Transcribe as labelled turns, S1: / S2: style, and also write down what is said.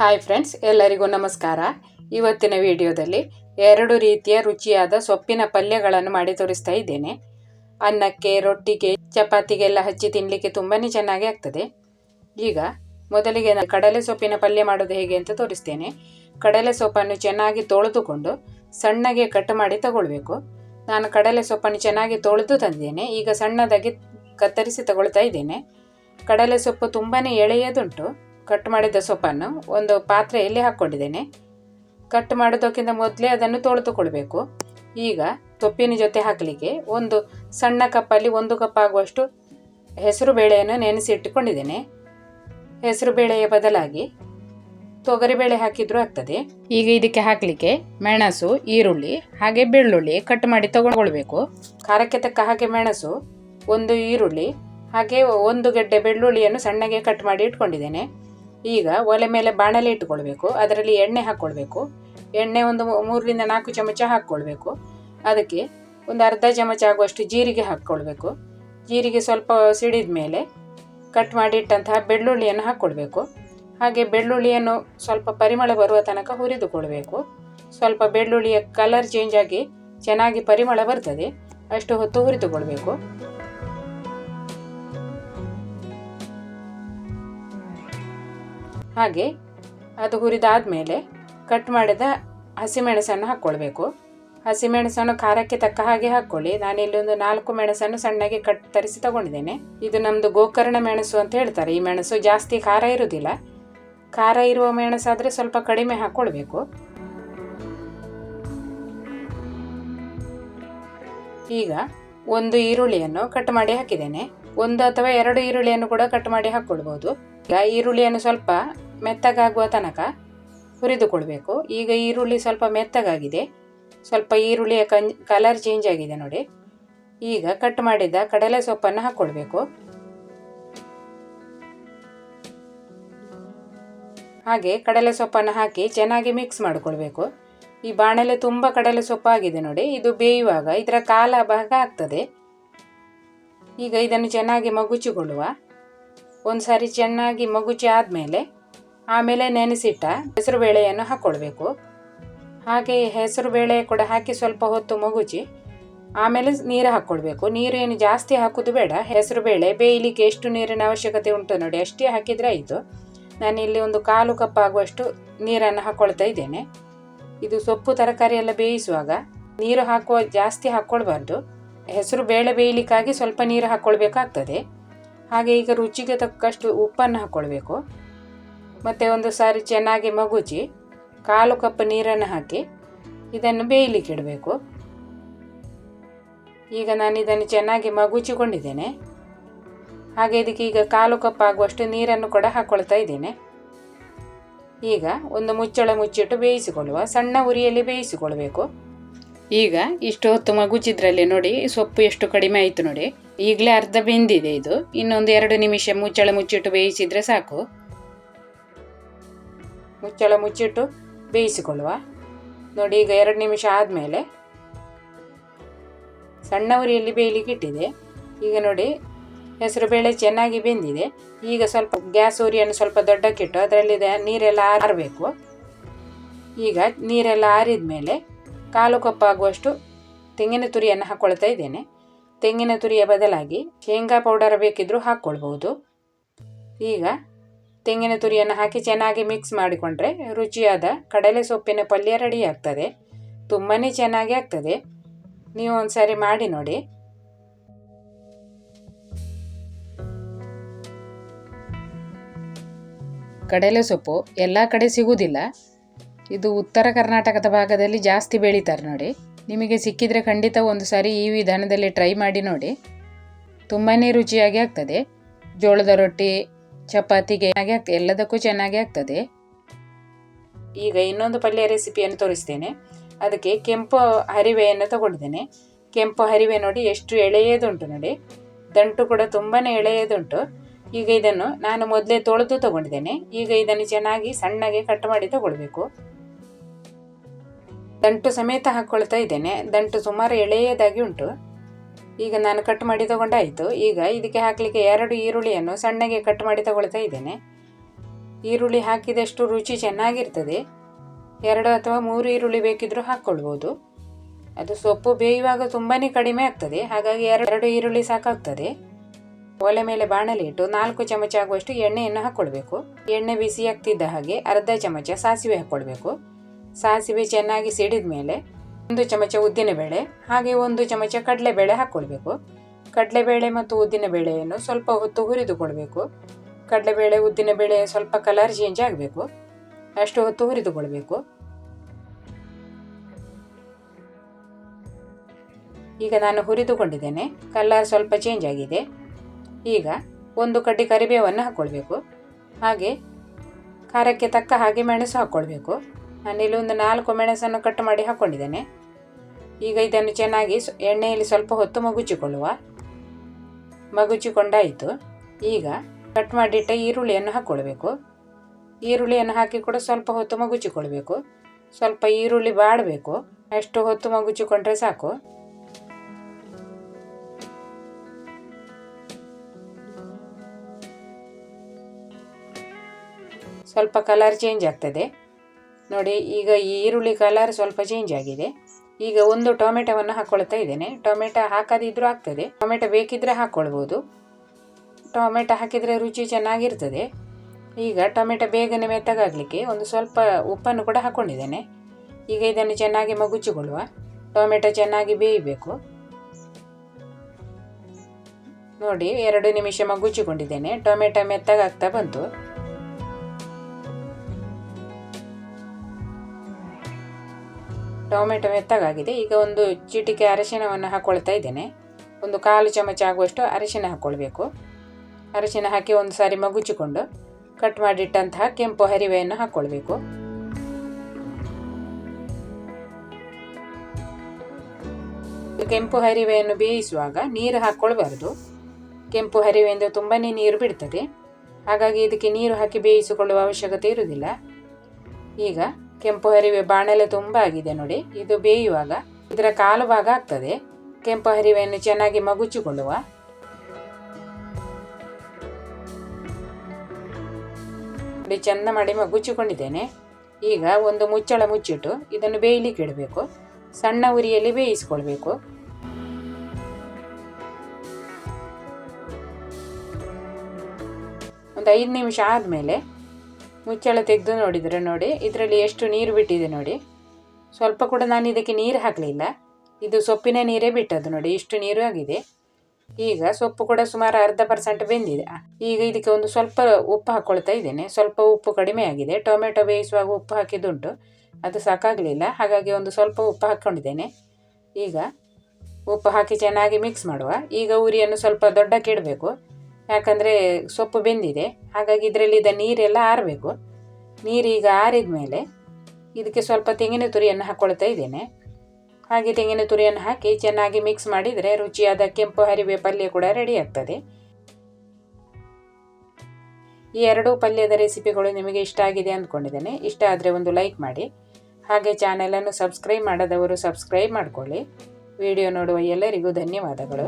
S1: Hi friends ಎಲ್ಲರಿಗೂ ನಮಸ್ಕಾರ. ಇವತ್ತಿನ ವಿಡಿಯೋದಲ್ಲಿ ಎರಡು ರೀತಿಯ ರುಚಿಯಾದ ಸೊಪ್ಪಿನ ಪಲ್ಯಗಳನ್ನು ಮಾಡಿ ತೋರಿಸ್ತಾ ಇದ್ದೇನೆ. ಅನ್ನಕ್ಕೆ, ರೊಟ್ಟಿಗೆ, ಚಪಾತಿಗೆಲ್ಲ ಹಚ್ಚಿ ತಿನ್ನಲಿಕ್ಕೆ ತುಂಬಾ ಚೆನ್ನಾಗಿ ಆಗ್ತದೆ. ಈಗ ಮೊದಲಿಗೆ ನಾನು ಕಡಲೆ ಸೊಪ್ಪಿನ ಪಲ್ಯ ಮಾಡೋದು ಹೇಗೆ ಅಂತ ತೋರಿಸ್ತೇನೆ. ಕಡಲೆ ಸೊಪ್ಪನ್ನು ಚೆನ್ನಾಗಿ ತೊಳೆದುಕೊಂಡು ಸಣ್ಣಗೆ ಕಟ್ ಮಾಡಿ ತಗೊಳ್ಬೇಕು. ನಾನು ಕಡಲೆ ಸೊಪ್ಪನ್ನು ಚೆನ್ನಾಗಿ ತೊಳೆದು ತಂದಿದ್ದೇನೆ. ಈಗ ಸಣ್ಣದಾಗಿ ಕತ್ತರಿಸಿ ತಗೊಳ್ತಾ ಇದ್ದೇನೆ. ಕಡಲೆ ಸೊಪ್ಪು ತುಂಬಾ ಎಳೆಯದುಂಟು. ಕಟ್ ಮಾಡಿದ ಸೊಪ್ಪನ್ನು ಒಂದು ಪಾತ್ರೆಯಲ್ಲಿ ಹಾಕ್ಕೊಂಡಿದ್ದೇನೆ. ಕಟ್ ಮಾಡೋದಕ್ಕಿಂತ ಮೊದಲೇ ಅದನ್ನು ತೊಳೆದುಕೊಳ್ಬೇಕು. ಈಗ ತೊಪ್ಪಿನ ಜೊತೆ ಹಾಕಲಿಕ್ಕೆ ಒಂದು ಸಣ್ಣ ಕಪ್ಪಲ್ಲಿ ಒಂದು ಕಪ್ ಆಗುವಷ್ಟು ಹೆಸರು ಬೇಳೆಯನ್ನು ನೆನೆಸಿ ಇಟ್ಟುಕೊಂಡಿದ್ದೇನೆ. ಹೆಸರು ಬೇಳೆಯ ಬದಲಾಗಿ ತೊಗರಿಬೇಳೆ ಹಾಕಿದರೂ ಆಗ್ತದೆ. ಈಗ ಇದಕ್ಕೆ ಹಾಕಲಿಕ್ಕೆ ಮೆಣಸು, ಈರುಳ್ಳಿ ಹಾಗೆ ಬೆಳ್ಳುಳ್ಳಿ ಕಟ್ ಮಾಡಿ ತಗೊಳ್ಬೇಕು ಖಾರಕ್ಕೆ ತಕ್ಕ ಹಾಗೆ ಮೆಣಸು, ಒಂದು ಈರುಳ್ಳಿ ಹಾಗೆ ಒಂದು ಗೆಡ್ಡೆ ಬೆಳ್ಳುಳ್ಳಿಯನ್ನು ಸಣ್ಣಗೆ ಕಟ್ ಮಾಡಿ ಇಟ್ಕೊಂಡಿದ್ದೇನೆ. ಈಗ ಒಲೆ ಮೇಲೆ ಬಾಣಲೆ ಇಟ್ಕೊಳ್ಬೇಕು, ಅದರಲ್ಲಿ ಎಣ್ಣೆ ಹಾಕ್ಕೊಳ್ಬೇಕು ಎಣ್ಣೆ ಒಂದು ಮೂರರಿಂದ ನಾಲ್ಕು ಚಮಚ ಹಾಕ್ಕೊಳ್ಬೇಕು ಅದಕ್ಕೆ ಒಂದು ಅರ್ಧ ಚಮಚ ಆಗುವಷ್ಟು ಜೀರಿಗೆ ಹಾಕ್ಕೊಳ್ಬೇಕು ಜೀರಿಗೆ ಸ್ವಲ್ಪ ಸಿಡಿದ ಮೇಲೆ ಕಟ್ ಮಾಡಿಟ್ಟಂತಹ ಬೆಳ್ಳುಳ್ಳಿಯನ್ನು ಹಾಕ್ಕೊಳ್ಬೇಕು ಹಾಗೆ ಬೆಳ್ಳುಳ್ಳಿಯನ್ನು ಸ್ವಲ್ಪ ಪರಿಮಳ ಬರುವ ತನಕ ಹುರಿದುಕೊಳ್ಬೇಕು. ಸ್ವಲ್ಪ ಬೆಳ್ಳುಳ್ಳಿಯ ಕಲರ್ ಚೇಂಜ್ ಆಗಿ ಚೆನ್ನಾಗಿ ಪರಿಮಳ ಬರ್ತದೆ. ಅಷ್ಟು ಹೊತ್ತು ಹುರಿದುಕೊಳ್ಬೇಕು. ಹಾಗೆ ಅದು ಹುರಿದಾದ್ಮೇಲೆ ಕಟ್ ಮಾಡಿದ ಹಸಿಮೆಣಸನ್ನು ಹಾಕ್ಕೊಳ್ಬೇಕು. ಹಸಿಮೆಣಸನ್ನು ಖಾರಕ್ಕೆ ತಕ್ಕ ಹಾಗೆ ಹಾಕ್ಕೊಳ್ಳಿ. ಇಲ್ಲಿ ಒಂದು ನಾಲ್ಕು ಮೆಣಸನ್ನು ಸಣ್ಣಗೆ ಕಟ್ ತರಿಸಿ ತಗೊಂಡಿದ್ದೇನೆ. ಇದು ನಮ್ಮದು ಗೋಕರ್ಣ ಮೆಣಸು ಅಂತ ಹೇಳ್ತಾರೆ. ಈ ಮೆಣಸು ಜಾಸ್ತಿ ಖಾರ ಇರುವುದಿಲ್ಲ ಖಾರ ಇರುವ ಮೆಣಸಾದರೆ ಸ್ವಲ್ಪ ಕಡಿಮೆ ಹಾಕ್ಕೊಳ್ಬೇಕು. ಈಗ ಒಂದು ಈರುಳ್ಳಿಯನ್ನು ಕಟ್ ಮಾಡಿ ಹಾಕಿದ್ದೇನೆ. ಒಂದು ಅಥವಾ ಎರಡು ಈರುಳ್ಳಿಯನ್ನು ಕೂಡ ಕಟ್ ಮಾಡಿ ಹಾಕ್ಕೊಳ್ಬೋದು. ಈಗ ಈರುಳ್ಳಿಯನ್ನು ಸ್ವಲ್ಪ ಮೆತ್ತಗಾಗುವ ತನಕ ಹುರಿದುಕೊಳ್ಬೇಕು. ಈಗ ಈರುಳ್ಳಿ ಸ್ವಲ್ಪ ಮೆತ್ತಗಾಗಿದೆ. ಸ್ವಲ್ಪ ಈರುಳ್ಳಿಯ ಕಂ ಕಲರ್ ಚೇಂಜ್ ಆಗಿದೆ ನೋಡಿ. ಈಗ ಕಟ್ ಮಾಡಿದ ಕಡಲೆ ಸೊಪ್ಪನ್ನು ಹಾಕ್ಕೊಳ್ಬೇಕು ಹಾಗೆ ಕಡಲೆ ಸೊಪ್ಪನ್ನು ಹಾಕಿ ಚೆನ್ನಾಗಿ ಮಿಕ್ಸ್ ಮಾಡಿಕೊಳ್ಬೇಕು. ಈ ಬಾಣಲೆ ತುಂಬ ಕಡಲೆ ಸೊಪ್ಪಾಗಿದೆ ನೋಡಿ. ಇದು ಬೇಯುವಾಗ ಇದರ ಕಾಲ ಭಾಗ ಆಗ್ತದೆ. ಈಗ ಇದನ್ನು ಚೆನ್ನಾಗಿ ಮಗುಚಿಕೊಳ್ಳುವ. ಒಂದು ಸಾರಿ ಚೆನ್ನಾಗಿ ಮಗುಚಿ ಆದಮೇಲೆ ಆಮೇಲೆ ನೆನೆಸಿಟ್ಟ ಹೆಸರು ಬೇಳೆಯನ್ನು ಹಾಕ್ಕೊಳ್ಬೇಕು ಹಾಗೆ ಹೆಸರು ಬೇಳೆ ಕೂಡ ಹಾಕಿ ಸ್ವಲ್ಪ ಹೊತ್ತು ಮಗುಚಿ ಆಮೇಲೆ ನೀರು ಹಾಕ್ಕೊಳ್ಬೇಕು ನೀರು ಏನು ಜಾಸ್ತಿ ಹಾಕೋದು ಬೇಡ. ಹೆಸರು ಬೇಳೆ ಬೇಯಲಿಕ್ಕೆ ಎಷ್ಟು ನೀರಿನ ಅವಶ್ಯಕತೆ ಉಂಟು ನೋಡಿ, ಅಷ್ಟೇ ಹಾಕಿದರೆ ಆಯಿತು. ನಾನಿಲ್ಲಿ ಒಂದು ಕಾಲು ಕಪ್ ಆಗುವಷ್ಟು ನೀರನ್ನು ಹಾಕ್ಕೊಳ್ತಾ ಇದ್ದೇನೆ. ಇದು ಸೊಪ್ಪು ತರಕಾರಿ ಎಲ್ಲ ಬೇಯಿಸುವಾಗ ನೀರು ಹಾಕುವ ಜಾಸ್ತಿ ಹಾಕ್ಕೊಳ್ಬಾರ್ದು ಹೆಸರು ಬೇಳೆ ಬೇಯಲಿಕ್ಕಾಗಿ ಸ್ವಲ್ಪ ನೀರು ಹಾಕ್ಕೊಳ್ಬೇಕಾಗ್ತದೆ ಹಾಗೆ ಈಗ ರುಚಿಗೆ ತಕ್ಕಷ್ಟು ಉಪ್ಪನ್ನು ಹಾಕ್ಕೊಳ್ಬೇಕು ಮತ್ತು ಒಂದು ಸಾರಿ ಚೆನ್ನಾಗಿ ಮಗುಚಿ ಕಾಲು ಕಪ್ ನೀರನ್ನು ಹಾಕಿ ಇದನ್ನು ಬೇಯಲಿಕ್ಕೆ ಇಡಬೇಕು. ಈಗ ನಾನು ಇದನ್ನು ಚೆನ್ನಾಗಿ ಮಗುಚಿಕೊಂಡಿದ್ದೇನೆ. ಹಾಗೆ ಇದಕ್ಕೆ ಈಗ ಕಾಲು ಕಪ್ ಆಗುವಷ್ಟು ನೀರನ್ನು ಕೂಡ ಹಾಕ್ಕೊಳ್ತಾ ಇದ್ದೇನೆ. ಈಗ ಒಂದು ಮುಚ್ಚಳ ಮುಚ್ಚಿಟ್ಟು ಬೇಯಿಸಿಕೊಳ್ಳುವ ಸಣ್ಣ ಉರಿಯಲ್ಲಿ ಬೇಯಿಸಿಕೊಳ್ಬೇಕು. ಈಗ ಇಷ್ಟು ಹೊತ್ತು ಮಗುಚಿದ್ರಲ್ಲಿ ನೋಡಿ ಸೊಪ್ಪು ಎಷ್ಟು ಕಡಿಮೆ ಆಯಿತು ನೋಡಿ. ಈಗಲೇ ಅರ್ಧ ಬೆಂದಿದೆ ಇದು. ಇನ್ನೊಂದು ಎರಡು ನಿಮಿಷ ಮುಚ್ಚಳ ಮುಚ್ಚಿಟ್ಟು ಬೇಯಿಸಿದರೆ ಸಾಕು. ಮುಚ್ಚಳ ಮುಚ್ಚಿಟ್ಟು ಬೇಯಿಸಿಕೊಳ್ಳುವ. ನೋಡಿ ಈಗ ಎರಡು ನಿಮಿಷ ಆದಮೇಲೆ ಸಣ್ಣ ಉರಿಯಲ್ಲಿ ಬೇಯಲಿಕ್ಕೆ ಇಟ್ಟಿದೆ. ಈಗ ನೋಡಿ ಹೆಸರು ಬೇಳೆ ಚೆನ್ನಾಗಿ ಬೆಂದಿದೆ. ಈಗ ಸ್ವಲ್ಪ ಗ್ಯಾಸ್ ಉರಿಯನ್ನು ಸ್ವಲ್ಪ ದೊಡ್ಡಕ್ಕಿಟ್ಟು ಅದರಲ್ಲಿ ನೀರೆಲ್ಲ ಆರಬೇಕು. ಈಗ ನೀರೆಲ್ಲ ಆರಿದ ಮೇಲೆ ಕಾಲು ಕಪ್ಪಾಗುವಷ್ಟು ತೆಂಗಿನ ತುರಿಯನ್ನು ಹಾಕ್ಕೊಳ್ತಾ ಇದ್ದೇನೆ. ತೆಂಗಿನ ತುರಿಯ ಬದಲಾಗಿ ಶೇಂಗಾ ಪೌಡರ್ ಬೇಕಿದ್ದರೂ ಹಾಕ್ಕೊಳ್ಬೋದು ಈಗ ತೆಂಗಿನ ತುರಿಯನ್ನು ಹಾಕಿ ಚೆನ್ನಾಗಿ ಮಿಕ್ಸ್ ಮಾಡಿಕೊಂಡ್ರೆ ರುಚಿಯಾದ ಕಡಲೆ ಸೊಪ್ಪಿನ ಪಲ್ಯ ರೆಡಿ ಆಗ್ತದೆ ತುಂಬಾ ಚೆನ್ನಾಗಿ ಆಗ್ತದೆ. ನೀವು ಒಂದು ಸಾರಿ ಮಾಡಿ ನೋಡಿ. ಕಡಲೆ ಸೊಪ್ಪು ಎಲ್ಲ ಕಡೆ ಸಿಗುವುದಿಲ್ಲ. ಇದು ಉತ್ತರ ಕರ್ನಾಟಕದ ಭಾಗದಲ್ಲಿ ಜಾಸ್ತಿ ಬೆಳೀತಾರೆ ನೋಡಿ. ನಿಮಗೆ ಸಿಕ್ಕಿದರೆ ಖಂಡಿತ ಒಂದು ಸಾರಿ ಈ ವಿಧಾನದಲ್ಲಿ ಟ್ರೈ ಮಾಡಿ ನೋಡಿ. ತುಂಬಾ ರುಚಿಯಾಗಿ ಆಗ್ತದೆ. ಜೋಳದ ರೊಟ್ಟಿ ಚಪಾತಿಗೆ ಹಾಗೆ ಆಗ್ತದೆ. ಎಲ್ಲದಕ್ಕೂ ಚೆನ್ನಾಗಿ ಆಗ್ತದೆ. ಈಗ ಇನ್ನೊಂದು ಪಲ್ಯ ರೆಸಿಪಿಯನ್ನು ತೋರಿಸ್ತೇನೆ. ಅದಕ್ಕೆ ಕೆಂಪು ಹರಿವೆಯನ್ನು ತಗೊಂಡಿದ್ದೇನೆ. ಕೆಂಪು ಹರಿವೆ ನೋಡಿ ಎಷ್ಟು ಎಳೆಯದುಂಟು ನೋಡಿ. ದಂಟು ಕೂಡ ತುಂಬಾ ಎಳೆಯದುಂಟು. ಈಗ ಇದನ್ನು ನಾನು ಮೊದಲೇ ತೊಳೆದು ತಗೊಂಡಿದ್ದೇನೆ. ಈಗ ಇದನ್ನು ಚೆನ್ನಾಗಿ ಸಣ್ಣಗೆ ಕಟ್ ಮಾಡಿ ತಗೊಳ್ಬೇಕು. ದಂಟು ಸಮೇತ ಹಾಕ್ಕೊಳ್ತಾ ಇದ್ದೇನೆ. ದಂಟು ಸುಮಾರು ಎಳೆಯದಾಗಿ ಉಂಟು. ಈಗ ನಾನು ಕಟ್ ಮಾಡಿ ತಗೊಂಡಾಯಿತು. ಈಗ ಇದಕ್ಕೆ ಹಾಕಲಿಕ್ಕೆ ಎರಡು ಈರುಳ್ಳಿಯನ್ನು ಸಣ್ಣಗೆ ಕಟ್ ಮಾಡಿ ತಗೊಳ್ತಾ ಇದ್ದೇನೆ. ಈರುಳ್ಳಿ ಹಾಕಿದಷ್ಟು ರುಚಿ ಚೆನ್ನಾಗಿರ್ತದೆ. ಎರಡು ಅಥವಾ ಮೂರು ಈರುಳ್ಳಿ ಬೇಕಿದ್ದರೂ ಹಾಕ್ಕೊಳ್ಬೋದು. ಅದು ಸೊಪ್ಪು ಬೇಯುವಾಗ ತುಂಬಾ ಕಡಿಮೆ ಆಗ್ತದೆ. ಹಾಗಾಗಿ ಎರಡು ಈರುಳ್ಳಿ ಸಾಕಾಗ್ತದೆ. ಒಲೆ ಮೇಲೆ ಬಾಣಲಿ ಇಟ್ಟು ನಾಲ್ಕು ಚಮಚ ಆಗುವಷ್ಟು ಎಣ್ಣೆಯನ್ನು ಹಾಕ್ಕೊಳ್ಬೇಕು ಎಣ್ಣೆ ಬಿಸಿ ಆಗ್ತಿದ್ದ ಹಾಗೆ ಅರ್ಧ ಚಮಚ ಸಾಸಿವೆ ಹಾಕ್ಕೊಳ್ಬೇಕು ಸಾಸಿವೆ ಚೆನ್ನಾಗಿ ಸಿಡಿದ ಮೇಲೆ ಒಂದು ಚಮಚ ಉದ್ದಿನಬೇಳೆ ಹಾಗೆ ಒಂದು ಚಮಚ ಕಡಲೆಬೇಳೆ ಹಾಕ್ಕೊಳ್ಬೇಕು ಕಡಲೆಬೇಳೆ ಮತ್ತು ಉದ್ದಿನಬೇಳೆಯನ್ನು ಸ್ವಲ್ಪ ಹೊತ್ತು ಹುರಿದುಕೊಳ್ಬೇಕು ಕಡಲೆಬೇಳೆ ಉದ್ದಿನಬೇಳೆ ಸ್ವಲ್ಪ ಕಲರ್ ಚೇಂಜ್ ಆಗಬೇಕು. ಅಷ್ಟು ಹೊತ್ತು ಹುರಿದುಕೊಳ್ಬೇಕು ಈಗ ನಾನು ಹುರಿದುಕೊಂಡಿದ್ದೇನೆ ಕಲರ್ ಸ್ವಲ್ಪ ಚೇಂಜ್ ಆಗಿದೆ. ಈಗ ಒಂದು ಕಡ್ಡಿ ಕರಿಬೇವನ್ನು ಹಾಕ್ಕೊಳ್ಬೇಕು ಹಾಗೆ ಖಾರಕ್ಕೆ ತಕ್ಕ ಹಾಗೆ ಮೆಣಸು ಹಾಕ್ಕೊಳ್ಬೇಕು ನಾನಿಲ್ಲಿ ಒಂದು ನಾಲ್ಕು ಮೆಣಸನ್ನು ಕಟ್ ಮಾಡಿ ಹಾಕ್ಕೊಂಡಿದ್ದೇನೆ ಈಗ ಇದನ್ನು ಚೆನ್ನಾಗಿ ಎಣ್ಣೆಯಲ್ಲಿ ಸ್ವಲ್ಪ ಹೊತ್ತು ಮಗುಚಿಕೊಳ್ಳುವ. ಮಗುಚಿಕೊಂಡಾಯಿತು. ಈಗ ಕಟ್ ಮಾಡಿಟ್ಟ ಈರುಳ್ಳಿಯನ್ನು ಹಾಕ್ಕೊಳ್ಬೇಕು. ಈರುಳ್ಳಿಯನ್ನು ಹಾಕಿ ಕೂಡ ಸ್ವಲ್ಪ ಹೊತ್ತು ಮಗುಚಿಕೊಳ್ಬೇಕು. ಸ್ವಲ್ಪ ಈರುಳ್ಳಿ ಬಾಡಬೇಕು. ಅಷ್ಟು ಹೊತ್ತು ಮಗುಚಿಕೊಂಡ್ರೆ ಸಾಕು. ಸ್ವಲ್ಪ ಕಲರ್ ಚೇಂಜ್ ಆಗ್ತದೆ. ನೋಡಿ, ಈಗ ಈ ಈರುಳ್ಳಿ ಕಲರ್ ಸ್ವಲ್ಪ ಚೇಂಜ್ ಆಗಿದೆ. ಈಗ ಒಂದು ಟೊಮೆಟೊವನ್ನು ಹಾಕ್ಕೊಳ್ತಾ ಇದ್ದೇನೆ. ಟೊಮೆಟೊ ಹಾಕದಿದ್ರೂ ಆಗ್ತದೆ. ಟೊಮೆಟೊ ಬೇಕಿದ್ರೆ ಹಾಕ್ಕೊಳ್ಬೋದು ಟೊಮೆಟೊ ಹಾಕಿದರೆ ರುಚಿ ಚೆನ್ನಾಗಿರ್ತದೆ. ಈಗ ಟೊಮೆಟೊ ಬೇಗನೆ ಮೆತ್ತಗಾಗಲಿಕ್ಕೆ ಒಂದು ಸ್ವಲ್ಪ ಉಪ್ಪನ್ನು ಕೂಡ ಹಾಕ್ಕೊಂಡಿದ್ದೇನೆ ಈಗ ಇದನ್ನು ಚೆನ್ನಾಗಿ ಮಗುಚಿಕೊಳ್ಳುವ. ಟೊಮೆಟೊ ಚೆನ್ನಾಗಿ ಬೇಯಬೇಕು. ನೋಡಿ, ಎರಡು ನಿಮಿಷ ಮಗುಚಿಕೊಂಡಿದ್ದೇನೆ. ಟೊಮೆಟೊ ಮೆತ್ತಗಾಗ್ತಾ ಬಂತು. ಟೊಮೆಟೊ ಮೆತ್ತಗಾಗಿದೆ. ಈಗ ಒಂದು ಚಿಟಿಕೆ ಅರಿಶಿನವನ್ನು ಹಾಕ್ಕೊಳ್ತಾ ಇದ್ದೇನೆ. ಒಂದು ಕಾಲು ಚಮಚ ಆಗುವಷ್ಟು ಅರಿಶಿನ ಹಾಕ್ಕೊಳ್ಬೇಕು ಅರಿಶಿನ ಹಾಕಿ ಒಂದು ಸಾರಿ ಮಗುಚಿಕೊಂಡು ಕಟ್ ಮಾಡಿಟ್ಟಂತಹ ಕೆಂಪು ಹರಿವೆಯನ್ನು ಹಾಕ್ಕೊಳ್ಬೇಕು ಕೆಂಪು ಹರಿವೆಯನ್ನು ಬೇಯಿಸುವಾಗ ನೀರು ಹಾಕ್ಕೊಳ್ಬಾರ್ದು ಕೆಂಪು ಹರಿವೆಯಿಂದ ತುಂಬಾ ನೀರು ಬಿಡ್ತದೆ. ಹಾಗಾಗಿ ಇದಕ್ಕೆ ನೀರು ಹಾಕಿ ಬೇಯಿಸಿಕೊಳ್ಳುವ ಅವಶ್ಯಕತೆ ಇರುವುದಿಲ್ಲ. ಈಗ ಕೆಂಪು ಹರಿವೆ ಬಾಣಲೆ ತುಂಬ ಆಗಿದೆ ನೋಡಿ. ಇದು ಬೇಯುವಾಗ, ಇದರ ಕಾಲು ಭಾಗ ಆಗ್ತದೆ. ಕೆಂಪು ಹರಿವೆಯನ್ನು ಚೆನ್ನಾಗಿ ಮಗುಚಿಕೊಳ್ಳುವ. ನೋಡಿ, ಚಂದ ಮಾಡಿ ಮಗುಚಿಕೊಂಡಿದ್ದೇನೆ. ಈಗ ಒಂದು ಮುಚ್ಚಳ ಮುಚ್ಚಿಟ್ಟು ಇದನ್ನು ಬೇಯಲಿಕ್ಕೆ ಇಡಬೇಕು. ಸಣ್ಣ ಉರಿಯಲ್ಲಿ ಬೇಯಿಸಿಕೊಳ್ಬೇಕು. ಒಂದು ಐದು ನಿಮಿಷ ಆದಮೇಲೆ ಮುಚ್ಚಳ ತೆಗೆದು ನೋಡಿದರೆ ನೋಡಿ, ಇದರಲ್ಲಿ ಎಷ್ಟು ನೀರು ಬಿಟ್ಟಿದೆ ನೋಡಿ. ಸ್ವಲ್ಪ ಕೂಡ ನಾನು ಇದಕ್ಕೆ ನೀರು ಹಾಕಲಿಲ್ಲ. ಇದು ಸೊಪ್ಪಿನ ನೀರೇ ಬಿಟ್ಟದ್ದು ನೋಡಿ, ಇಷ್ಟು ನೀರು ಆಗಿದೆ. ಈಗ ಸೊಪ್ಪು ಕೂಡ ಸುಮಾರು ಅರ್ಧ ಪರ್ಸೆಂಟ್ ಬೆಂದಿದೆ. ಈಗ ಇದಕ್ಕೆ ಒಂದು ಸ್ವಲ್ಪ ಉಪ್ಪು ಹಾಕ್ಕೊಳ್ತಾ ಇದ್ದೇನೆ. ಸ್ವಲ್ಪ ಉಪ್ಪು ಕಡಿಮೆ ಆಗಿದೆ. ಟೊಮೆಟೊ ಬೇಯಿಸುವಾಗ ಉಪ್ಪು ಹಾಕಿದ್ದುಂಟು. ಅದು ಸಾಕಾಗಲಿಲ್ಲ. ಹಾಗಾಗಿ ಒಂದು ಸ್ವಲ್ಪ ಉಪ್ಪು ಹಾಕ್ಕೊಂಡಿದ್ದೇನೆ. ಈಗ ಉಪ್ಪು ಹಾಕಿ ಚೆನ್ನಾಗಿ ಮಿಕ್ಸ್ ಮಾಡುವ. ಈಗ ಉರಿಯನ್ನು ಸ್ವಲ್ಪ ದೊಡ್ಡಕ್ಕೆ ಇಡಬೇಕು. ಯಾಕಂದರೆ ಸೊಪ್ಪು ಬೆಂದಿದೆ. ಹಾಗಾಗಿ ಇದರಲ್ಲಿದ್ದ ನೀರೆಲ್ಲ ಆರಬೇಕು. ನೀರೀಗ ಆರಿದ ಮೇಲೆ ಇದಕ್ಕೆ ಸ್ವಲ್ಪ ತೆಂಗಿನ ತುರಿಯನ್ನು ಹಾಕ್ಕೊಳ್ತಾ ಇದ್ದೇನೆ. ಹಾಗೆ ತೆಂಗಿನ ತುರಿಯನ್ನು ಹಾಕಿ ಚೆನ್ನಾಗಿ ಮಿಕ್ಸ್ ಮಾಡಿದರೆ ರುಚಿಯಾದ ಕೆಂಪು ಹರಿವೆ ಪಲ್ಯ ಕೂಡ ರೆಡಿ ಆಗ್ತದೆ. ಈ ಎರಡೂ ಪಲ್ಯದ ರೆಸಿಪಿಗಳು ನಿಮಗೆ ಇಷ್ಟ ಆಗಿದೆ ಅಂದ್ಕೊಂಡಿದ್ದೇನೆ. ಇಷ್ಟ ಆದರೆ ಒಂದು ಲೈಕ್ ಮಾಡಿ. ಹಾಗೆ ಚಾನೆಲನ್ನು ಸಬ್ಸ್ಕ್ರೈಬ್ ಮಾಡದವರು ಸಬ್ಸ್ಕ್ರೈಬ್ ಮಾಡಿಕೊಳ್ಳಿ. ವಿಡಿಯೋ ನೋಡುವ ಎಲ್ಲರಿಗೂ ಧನ್ಯವಾದಗಳು.